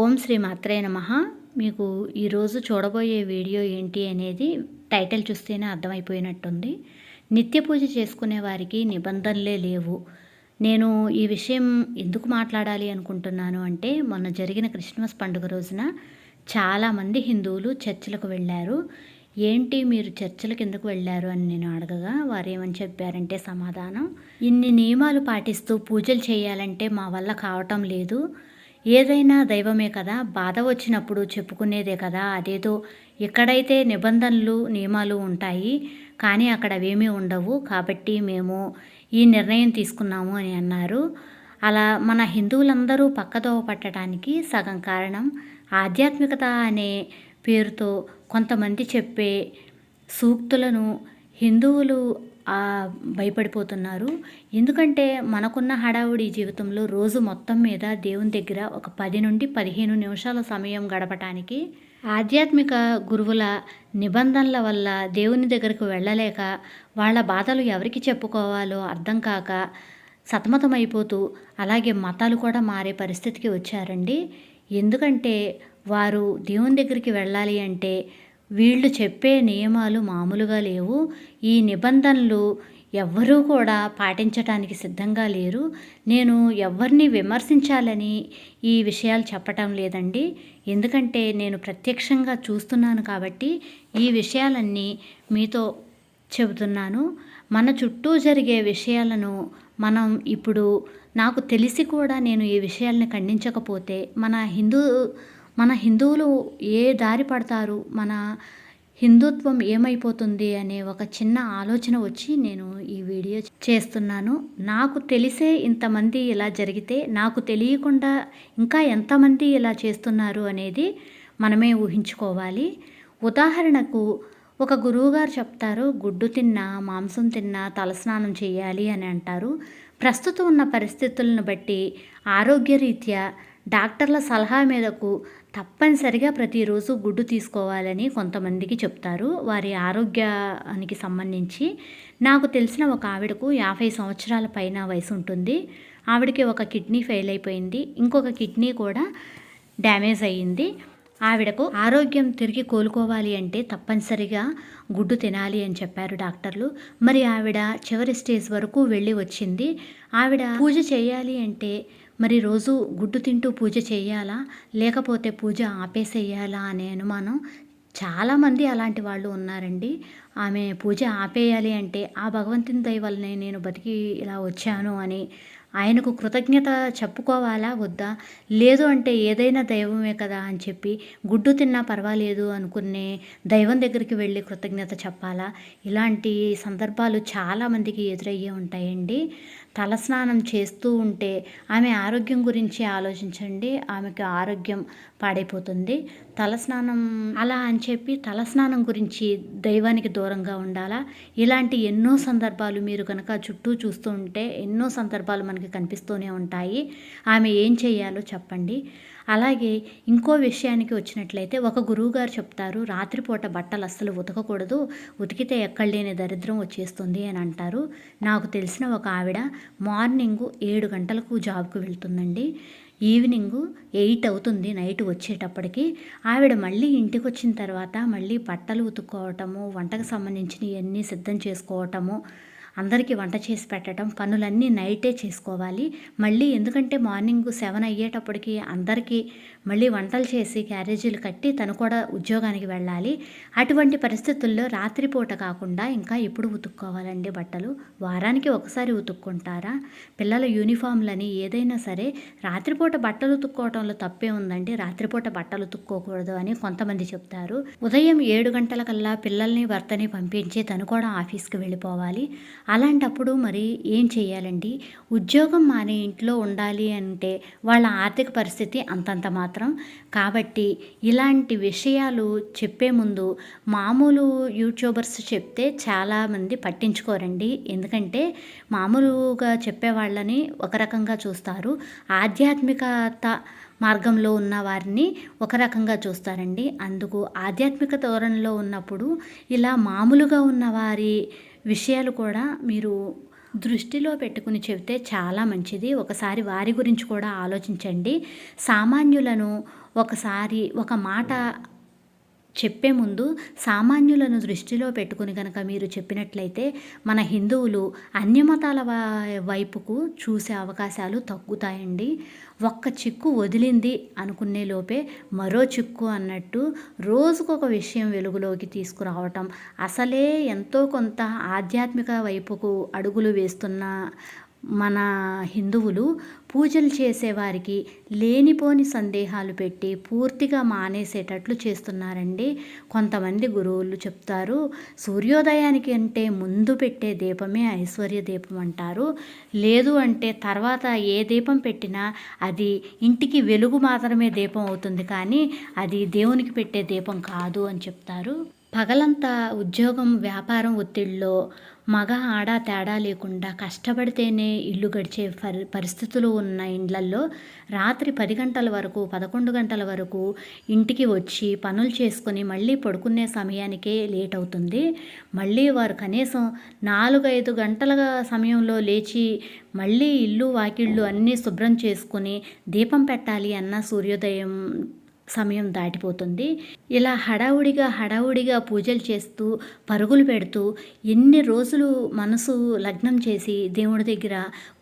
ఓం శ్రీ మాత్రే నమ. మీకు ఈరోజు చూడబోయే వీడియో ఏంటి అనేది టైటిల్ చూస్తేనే అర్థమైపోయినట్టుంది. నిత్య పూజ చేసుకునే వారికి నిబంధనలే లేవు. నేను ఈ విషయం ఎందుకు మాట్లాడాలి అనుకుంటున్నాను అంటే మొన్న జరిగిన క్రిస్మస్ పండుగ రోజున చాలామంది హిందువులు చర్చిలకు వెళ్ళారు. ఏంటి మీరు చర్చలకు ఎందుకు వెళ్ళారు అని నేను అడగగా వారు ఏమని చెప్పారంటే సమాధానం ఇన్ని నియమాలు పాటిస్తూ పూజలు చేయాలంటే మా వల్ల కావటం లేదు. ఏదైనా దైవమే కదా బాధ వచ్చినప్పుడు చెప్పుకునేదే కదా అదేదో ఎక్కడైతే నిబంధనలు నియమాలు ఉంటాయి కానీ అక్కడ అవేమీ ఉండవు. కాబట్టి మేము ఈ నిర్ణయం తీసుకున్నాము అని అన్నారు. అలా మన హిందువులందరూ పక్కదోవ పట్టడానికి సగం కారణం ఆధ్యాత్మికత అనే పేరుతో కొంతమంది చెప్పే సూక్తులను హిందువులు భయపడిపోతున్నారు. ఎందుకంటే మనకున్న హడావుడి జీవితంలో రోజు మొత్తం మీద దేవుని దగ్గర ఒక పది నుండి పదిహేను నిమిషాల సమయం గడపటానికి ఆధ్యాత్మిక గురువుల నిబంధనల వల్ల దేవుని దగ్గరకు వెళ్ళలేక వాళ్ళ బాధలు ఎవరికి చెప్పుకోవాలో అర్థం కాక సతమతమైపోతూ అలాగే మతాలు కూడా మారే పరిస్థితికి వచ్చారండి. ఎందుకంటే వారు దేవుని దగ్గరికి వెళ్ళాలి అంటే వీళ్ళు చెప్పే నియమాలు మామూలుగా లేవు. ఈ నిబంధనలు ఎవ్వరూ కూడా పాటించడానికి సిద్ధంగా లేరు. నేను ఎవరిని విమర్శించాలని ఈ విషయాలు చెప్పటం లేదండి. ఎందుకంటే నేను ప్రత్యక్షంగా చూస్తున్నాను కాబట్టి ఈ విషయాలన్నీ మీతో చెబుతున్నాను. మన చుట్టూ జరిగే విషయాలను మనం ఇప్పుడు నాకు తెలిసి కూడా నేను ఈ విషయాల్ని ఖండించకపోతే మన హిందూ మన హిందువులు ఏ దారి పడతారు? మన హిందుత్వం ఏమైపోతుంది? అనే ఒక చిన్న ఆలోచన వచ్చి నేను ఈ వీడియో చేస్తున్నాను. నాకు తెలిసే ఇంతమంది ఇలా జరిగితే నాకు తెలియకుండా ఇంకా ఎంతమంది ఇలా చేస్తున్నారు అనేది మనమే ఊహించుకోవాలి. ఉదాహరణకు ఒక గురువుగారు చెప్తారు గుడ్డు తిన్నా మాంసం తిన్నా తలస్నానం చేయాలి అని అంటారు. ప్రస్తుతం ఉన్న పరిస్థితులను బట్టి ఆరోగ్యరీత్యా డాక్టర్ల సలహా మేరకు తప్పనిసరిగా ప్రతిరోజు గుడ్డు తీసుకోవాలని కొంతమందికి చెప్తారు. వారి ఆరోగ్యానికి సంబంధించి నాకు తెలిసిన ఒక ఆవిడకు యాభై సంవత్సరాల పైన వయసు ఉంటుంది. ఆవిడకి ఒక కిడ్నీ ఫెయిల్ అయిపోయింది. ఇంకొక కిడ్నీ కూడా డ్యామేజ్ అయ్యింది. ఆవిడకు ఆరోగ్యం తిరిగి కోలుకోవాలి అంటే తప్పనిసరిగా గుడ్డు తినాలి అని చెప్పారు డాక్టర్లు. మరి ఆవిడ చివరి స్టేజ్ వరకు వెళ్ళి వచ్చింది. ఆవిడ పూజ చేయాలి అంటే మరి రోజు గుడ్డు తింటూ పూజ చేయాలా? లేకపోతే పూజ ఆపేసేయాలా అనే అనుమానం చాలామంది అలాంటి వాళ్ళు ఉన్నారండి. ఆమె పూజ ఆపేయాలి అంటే ఆ భగవంతుని దయ వల్లనే నేను బతికి ఇలా వచ్చాను అని ఆయనకు కృతజ్ఞత చెప్పుకోవాలా? వద్దా? లేదు అంటే ఏదైనా దైవమే కదా అని చెప్పి గుడ్డు తిన్నా పర్వాలేదు అనుకునే దైవం దగ్గరికి వెళ్ళి కృతజ్ఞత చెప్పాలా? ఇలాంటి సందర్భాలు చాలామందికి ఎదురయ్యే ఉంటాయండి. తలస్నానం చేస్తూ ఉంటే ఆమె ఆరోగ్యం గురించి ఆలోచించండి. ఆమెకు ఆరోగ్యం పాడైపోతుంది. తలస్నానం అలా అని చెప్పి తలస్నానం గురించి దైవానికి దూరంగా ఉండాలా? ఇలాంటి ఎన్నో సందర్భాలు మీరు కనుక చుట్టూ చూస్తూ ఉంటే ఎన్నో సందర్భాలు మనకి కనిపిస్తూనే ఉంటాయి. ఆమె ఏం చేయాలో చెప్పండి. అలాగే ఇంకో విషయానికి వచ్చినట్లయితే ఒక గురువుగారు చెప్తారు రాత్రిపూట బట్టలు అస్సలు ఉతకకూడదు ఉతికితే ఎక్కడ లేని దరిద్రం వచ్చేస్తుంది అని అంటారు. నాకు తెలిసిన ఒక ఆవిడ మార్నింగ్ ఏడు గంటలకు జాబ్కు వెళ్తుందండి. ఈవినింగ్ ఎయిట్ అవుతుంది నైట్ వచ్చేటప్పటికి. ఆవిడ మళ్ళీ ఇంటికి వచ్చిన తర్వాత మళ్ళీ బట్టలు ఉతుక్కోవటము వంటకు సంబంధించినవన్నీ సిద్ధం చేసుకోవటము అందరికీ వంట చేసి పెట్టడం పనులన్నీ నైటే చేసుకోవాలి. మళ్ళీ ఎందుకంటే మార్నింగ్ సెవెన్ అయ్యేటప్పటికి అందరికీ మళ్ళీ వంటలు చేసి క్యారేజీలు కట్టి తను కూడా ఉద్యోగానికి వెళ్ళాలి. అటువంటి పరిస్థితుల్లో రాత్రిపూట కాకుండా ఇంకా ఎప్పుడు ఉతుక్కోవాలండి బట్టలు? వారానికి ఒకసారి ఉతుక్కుంటారా? పిల్లల యూనిఫామ్లని ఏదైనా సరే రాత్రిపూట బట్టలు ఉతుక్కోవటంలో తప్పే ఉందండి. రాత్రిపూట బట్టలు ఉతుక్కోకూడదు అని కొంతమంది చెప్తారు. ఉదయం ఏడు గంటలకల్లా పిల్లల్ని భర్తని పంపించి తను కూడా ఆఫీస్కి వెళ్ళిపోవాలి. అలాంటప్పుడు మరి ఏం చేయాలండి? ఉద్యోగం మానే ఇంట్లో ఉండాలి అంటే వాళ్ళ ఆర్థిక పరిస్థితి అంతంత మాత్రం. కాబట్టి ఇలాంటి విషయాలు చెప్పే ముందు మామూలు యూట్యూబర్స్ చెప్తే చాలామంది పట్టించుకోరండి. ఎందుకంటే మామూలుగా చెప్పే వాళ్ళని ఒక రకంగా చూస్తారు. ఆధ్యాత్మికత మార్గంలో ఉన్న వారిని ఒక రకంగా చూస్తారండి. అందుకు ఆధ్యాత్మిక ధోరణిలో ఉన్నప్పుడు ఇలా మామూలుగా ఉన్న వారి విషయాలు కూడా మీరు దృష్టిలో పెట్టుకుని చెబితే చాలా మంచిది. ఒకసారి వారి గురించి కూడా ఆలోచించండి. సామాన్యులను ఒకసారి ఒక మాట చెప్పే ముందు సామాన్యులను దృష్టిలో పెట్టుకుని కనుక మీరు చెప్పినట్లయితే మన హిందువులు అన్యమతాల వైపుకు చూసే అవకాశాలు తగ్గుతాయండి. ఒక్క చిక్కు వదిలింది అనుకునే లోపే మరో చిక్కు అన్నట్టు రోజుకొక విషయం వెలుగులోకి తీసుకురావటం. అసలే ఎంతో కొంత ఆధ్యాత్మిక వైపుకు అడుగులు వేస్తున్న మన హిందువులు పూజలు చేసేవారికి లేనిపోని సందేహాలు పెట్టి పూర్తిగా మానేసేటట్లు చేస్తున్నారండి. కొంతమంది గురువులు చెప్తారు సూర్యోదయానికి అంటే ముందు పెట్టే దీపమే ఐశ్వర్య దీపం అంటారు. లేదు అంటే తర్వాత ఏ దీపం పెట్టినా అది ఇంటికి వెలుగు మాత్రమే దీపం అవుతుంది కానీ అది దేవునికి పెట్టే దీపం కాదు అని చెప్తారు. పగలంతా ఉద్యోగం వ్యాపారం ఒత్తిడిలో మగ ఆడ తేడా లేకుండా కష్టపడితేనే ఇల్లు గడిచే పరి పరిస్థితులు ఉన్న ఇండ్లల్లో రాత్రి పది గంటల వరకు పదకొండు గంటల వరకు ఇంటికి వచ్చి పనులు చేసుకొని మళ్ళీ పడుకునే సమయానికే లేట్ అవుతుంది మళ్ళీ వారు కనీసం నాలుగు ఐదు గంటల సమయంలో లేచి మళ్ళీ ఇల్లు వాకిళ్ళు అన్నీ శుభ్రం చేసుకొని దీపం పెట్టాలి అన్న సూర్యోదయం సమయం దాటిపోతుంది. ఇలా హడావుడిగా హడావుడిగా పూజలు చేస్తూ పరుగులు పెడుతూ ఎన్ని రోజులు మనసు లగ్నం చేసి దేవుడి దగ్గర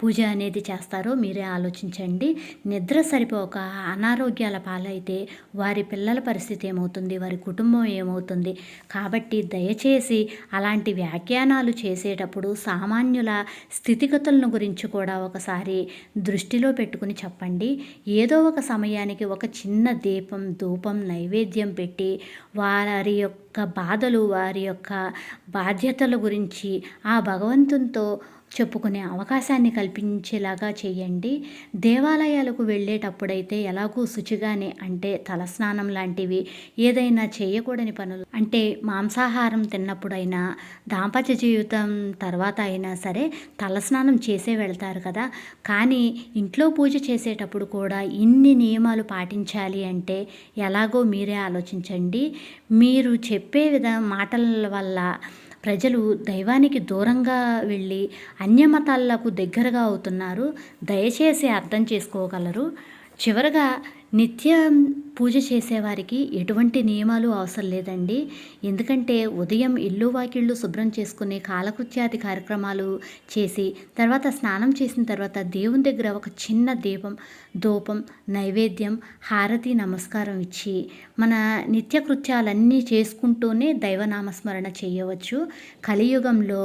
పూజ అనేది చేస్తారో మీరే ఆలోచించండి. నిద్ర సరిపోక అనారోగ్యాల పాలైతే వారి పిల్లల పరిస్థితి ఏమవుతుంది వారి కుటుంబం ఏమవుతుంది. కాబట్టి దయచేసి అలాంటి వ్యాఖ్యానాలు చేసేటప్పుడు సామాన్యుల స్థితిగతులను గురించి కూడా ఒకసారి దృష్టిలో పెట్టుకుని చెప్పండి. ఏదో ఒక సమయానికి ఒక చిన్న దీపం ధూపం నైవేద్యం పెట్టి వారి యొక్క బాధలు వారి యొక్క బాధ్యతల గురించి ఆ భగవంతునితో చెప్పుకునే అవకాశాన్ని కల్పించేలాగా చేయండి. దేవాలయాలకు వెళ్ళేటప్పుడైతే ఎలాగూ శుచిగానే అంటే తలస్నానం లాంటివి ఏదైనా చేయకూడని పనులు అంటే మాంసాహారం తిన్నప్పుడైనా దాంపత్య జీవితం తర్వాత అయినా సరే తలస్నానం చేసే వెళ్తారు కదా. కానీ ఇంట్లో పూజ చేసేటప్పుడు కూడా ఇన్ని నియమాలు పాటించాలి అంటే ఎలాగో మీరే ఆలోచించండి. మీరు చెప్పే విధ మాటల వల్ల ప్రజలు దైవానికి దూరంగా వెళ్ళి అన్యమతాలకు దగ్గరగా అవుతున్నారు దయచేసి అర్థం చేసుకోగలరు. చివరగా నిత్యం పూజ చేసేవారికి ఎటువంటి నియమాలు అవసరం లేదండి. ఎందుకంటే ఉదయం ఇల్లు వాకిళ్ళు శుభ్రం చేసుకుని కాలకృత్యాది కార్యక్రమాలు చేసి తర్వాత స్నానం చేసిన తర్వాత దేవుని దగ్గర ఒక చిన్న దీపం ధూపం నైవేద్యం హారతి నమస్కారం ఇచ్చి మన నిత్య కృత్యాలన్నీ చేసుకుంటూనే దైవనామస్మరణ చేయవచ్చు. కలియుగంలో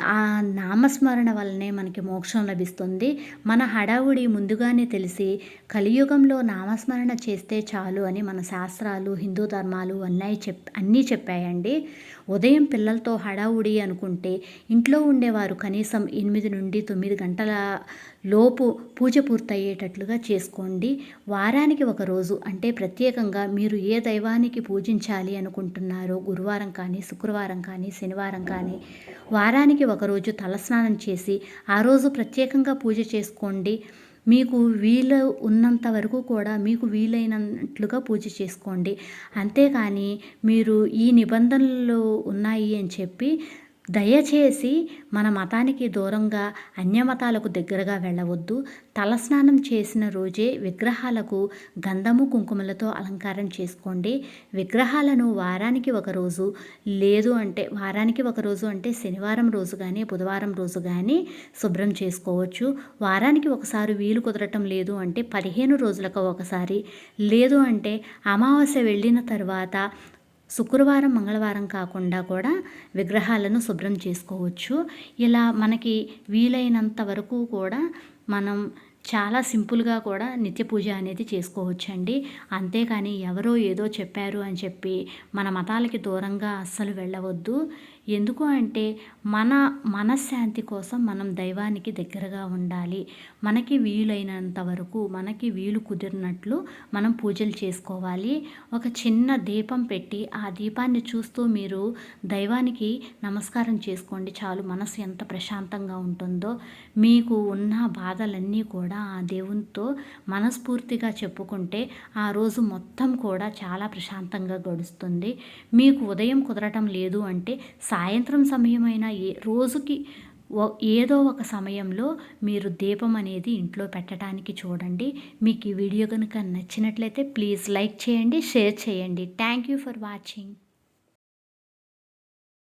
ఆ నామస్మరణ వల్లనే మనకి మోక్షం లభిస్తుంది. మన హడావుడి ముందుగానే తెలిసి కలియుగంలో నామస్మరణ చేస్తే చాలు అని మన శాస్త్రాలు హిందూ ధర్మాలు అన్నీ చెప్ అన్నీ చెప్పాయండి. ఉదయం పిల్లలతో హడావుడి అనుకుంటే ఇంట్లో ఉండేవారు కనీసం ఎనిమిది నుండి తొమ్మిది గంటల లోపు పూజ పూర్తయ్యేటట్లుగా చేసుకోండి. వారానికి ఒక రోజు అంటే ప్రత్యేకంగా మీరు ఏ దైవానికి పూజించాలి అనుకుంటున్నారో గురువారం కానీ శుక్రవారం కానీ శనివారం కానీ వారానికి ఒకరోజు తలస్నానం చేసి ఆ రోజు ప్రత్యేకంగా పూజ చేసుకోండి. మీకు వీలు ఉన్నంత వరకు కూడా మీకు వీలైనట్లుగా పూజ చేసుకోండి. అంతేకాని మీరు ఈ నిబంధనలు ఉన్నాయి అని చెప్పి దయచేసి మన మతానికి దూరంగా అన్యమతాలకు దగ్గరగా వెళ్ళవద్దు. తలస్నానం చేసిన రోజే విగ్రహాలకు గంధము కుంకుమలతో అలంకారం చేసుకోండి. విగ్రహాలను వారానికి ఒక రోజు లేదు అంటే వారానికి ఒక రోజు అంటే శనివారం రోజు కానీ బుధవారం రోజు కానీ శుభ్రం చేసుకోవచ్చు. వారానికి ఒకసారి వీలు కుదరటం లేదు అంటే పదిహేను రోజులకు ఒకసారి లేదు అంటే అమావాస్య వెళ్ళిన తర్వాత శుక్రవారం మంగళవారం కాకుండా కూడా విగ్రహాలను శుభ్రం చేసుకోవచ్చు. ఇలా మనకి వీలైనంత వరకు కూడా మనం చాలా సింపుల్గా కూడా నిత్య పూజ అనేది చేసుకోవచ్చండి. అంతేకాని ఎవరో ఏదో చెప్పారు అని చెప్పి మన మతాలకి దూరంగా అస్సలు వెళ్ళవద్దు. ఎందుకు అంటే మన మనశ్శాంతి కోసం మనం దైవానికి దగ్గరగా ఉండాలి. మనకి వీలైనంత వరకు మనకి వీలు కుదిరినట్లు మనం పూజలు చేసుకోవాలి. ఒక చిన్న దీపం పెట్టి ఆ దీపాన్ని చూస్తూ మీరు దైవానికి నమస్కారం చేసుకోండి. చాలు మనసు ఎంత ప్రశాంతంగా ఉంటుందో. మీకు ఉన్న బాధలన్నీ కూడా ఆ దేవునితో మనస్ఫూర్తిగా చెప్పుకుంటే ఆ రోజు మొత్తం కూడా చాలా ప్రశాంతంగా గడుస్తుంది. మీకు ఉదయం కుదరటం లేదు అంటే సాయంత్రం సమయమైనా ఏ రోజుకి ఓ ఏదో ఒక సమయంలో మీరు దీపం అనేది ఇంట్లో పెట్టడానికి చూడండి. మీకు ఈ వీడియో కనుక నచ్చినట్లయితే ప్లీజ్ లైక్ చేయండి షేర్ చేయండి. Thank you for watching.